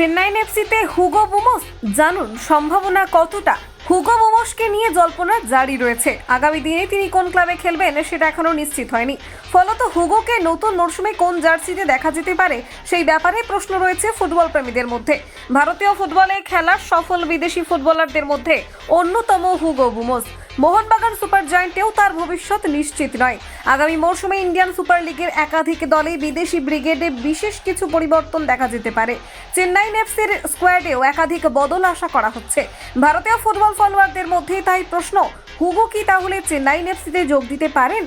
Chennaiyin এফসিতে Hugo Boumous. জানুন, সম্ভাবনা কতটা? হুগো বুমোসকে নিয়ে জল্পনা জারি রয়েছে। আগামী দিনে তিনি কোন ক্লাবে খেলবেন সেটা এখনও নিশ্চিত হয়নি। ফলত হুগোকে নতুন মরশুমে কোন জার্সিতে দেখা যেতে পারে সেই ব্যাপারে প্রশ্ন রয়েছে ফুটবল প্রেমীদের মধ্যে। ভারতীয় ফুটবলে খেলার সফল বিদেশি ফুটবলারদের মধ্যে অন্যতম হুগো বুমোস। মোহনবাগান সুপার জয়েন্টেও তার ভবিষ্যৎ নিশ্চিত নয়। আগামী মরশুমে ইন্ডিয়ান সুপার লিগের একাধিক দলে বিদেশি ব্রিগেডে বিশেষ কিছু পরিবর্তন দেখা যেতে পারে। চেন্নাই এফসির স্কোয়াডেও একাধিক বদল আশা করা হচ্ছে। ভারতীয় ফুটবল ফলোয়ারদের মধ্যে তাই প্রশ্ন, হুগো কি তাহলে চেন্নাই এফসিতে যোগ দিতে পারেন?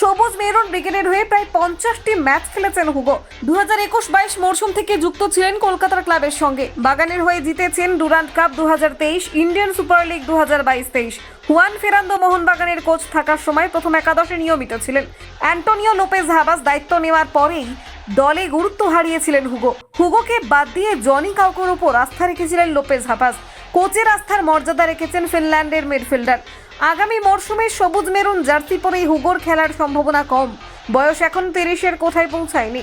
সবুজ, মেরুন ব্রিগেডের হয়ে প্রায় পঞ্চাশটি ম্যাচ খেলেছেন হুগো। দু হাজার একুশ বাইশ মরশুম থেকে যুক্ত ছিলেন কলকাতার ক্লাবের সঙ্গে। বাগানের হয়ে জিতেছেন ডুরান্ট কাপ দু হাজার তেইশ, ইন্ডিয়ান সুপার লিগ দু হাজার বাইশ তেইশ। হুয়ান ফেরান্দো মোহনবাগানের কোচ থাকার সময় প্রথম একাদশে নিয়মিত ছিলেন। অ্যান্টোনিও লোপেজ হাবাস দায়িত্ব নেওয়ার পরেই দলে গুরুত্ব হারিয়েছিলেন হুগো। হুগোকে বাদ দিয়ে জনি কাউকের উপর আস্থা রেখেছিলেন লোপেজ হাবাস। কোচের আস্থার মর্যাদা রেখেছেন ফিনল্যান্ডের মিডফিল্ডার। আগামী মরশুমে সবুজ মেরুন জার্সি পরেই হুগোর খেলার সম্ভাবনা কম। বয়স এখন তিরিশের, কোথায় পৌঁছায়নি।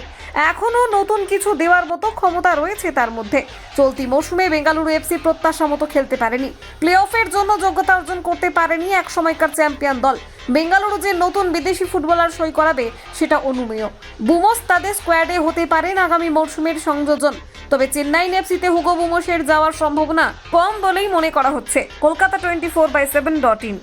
এখনও নতুন কিছু দেওয়ার মতো ক্ষমতা রয়েছে তার মধ্যে। চলতি মৌসুমে বেঙ্গালুরু এফসি প্রত্যাশা মতো খেলতে পারেনি। প্লে অফের জন্য যোগ্যতা অর্জন করতে পারেনি এক সময়কার চ্যাম্পিয়ন দল। বেঙ্গালুরু যে নতুন বিদেশি ফুটবলার সই করাবে, সেটা অনুমেয়। বুমোস তাদের স্কোয়াডে হতে পারেন আগামী মরশুমের সংযোজন। তবে চেন্নাই এফসিতে হুগো বুমোসের যাওয়ার সম্ভাবনা কম বলেই মনে করা হচ্ছে। Kolkata twenty four by seven dot in.